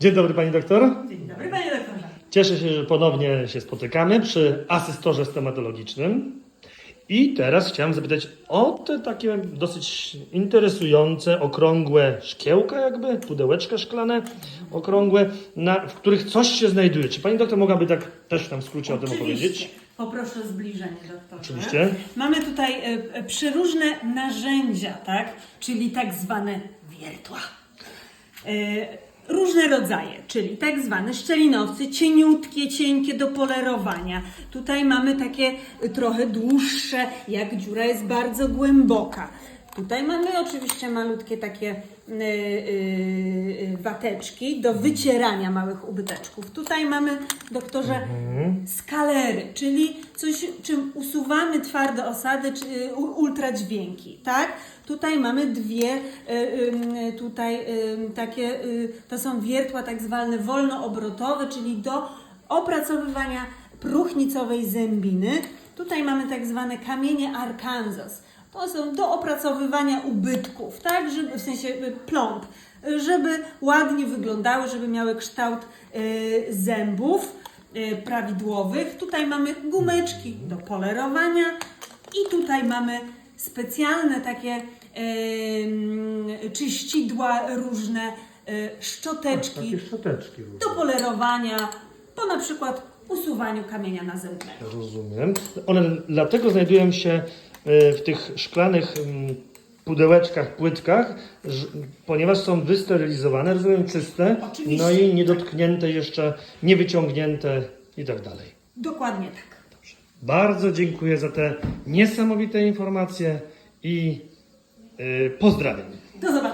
Dzień dobry pani doktor. Dzień dobry, panie doktorze. Cieszę się, że ponownie się spotykamy przy asystorze stomatologicznym. I teraz chciałem zapytać o te takie dosyć interesujące, okrągłe szkiełka jakby, pudełeczka szklane, okrągłe, na, w których coś się znajduje. Czy pani doktor mogłaby tak też nam w skrócie o tym opowiedzieć? Poproszę o zbliżenie, doktorze. Oczywiście. Mamy tutaj e, przeróżne narzędzia, tak? Czyli tak zwane wiertła. E, Różne rodzaje, czyli tak zwane szczelinowce, cieniutkie, cienkie do polerowania. Tutaj mamy takie trochę dłuższe, jak dziura jest bardzo głęboka. Tutaj mamy oczywiście malutkie takie y, y, y, wateczki do wycierania małych ubyteczków. Tutaj mamy, doktorze, skalery, czyli coś, czym usuwamy twarde osady, czy ultradźwięki, tak? Tutaj mamy dwie, tutaj takie, to są wiertła tak zwane wolnoobrotowe, czyli do opracowywania próchnicowej zębiny. Tutaj mamy tak zwane kamienie Arkansas. To są do opracowywania ubytków, tak, żeby, w sensie y, plomb, żeby ładnie wyglądały, żeby miały kształt y, zębów y, prawidłowych. Tutaj mamy gumeczki do polerowania i tutaj mamy specjalne takie czyścidła różne, szczoteczki Takie szczoteczki. do polerowania, po na przykład usuwaniu kamienia nazębnego. Rozumiem. One dlatego znajdują się w tych szklanych ym, pudełeczkach, płytkach, ponieważ są wysterylizowane, rozumiem, czyste, Oczywiście. no i niedotknięte jeszcze, niewyciągnięte i tak dalej. Dokładnie tak. Bardzo dziękuję za te niesamowite informacje i y, pozdrawiam. Do zobaczenia.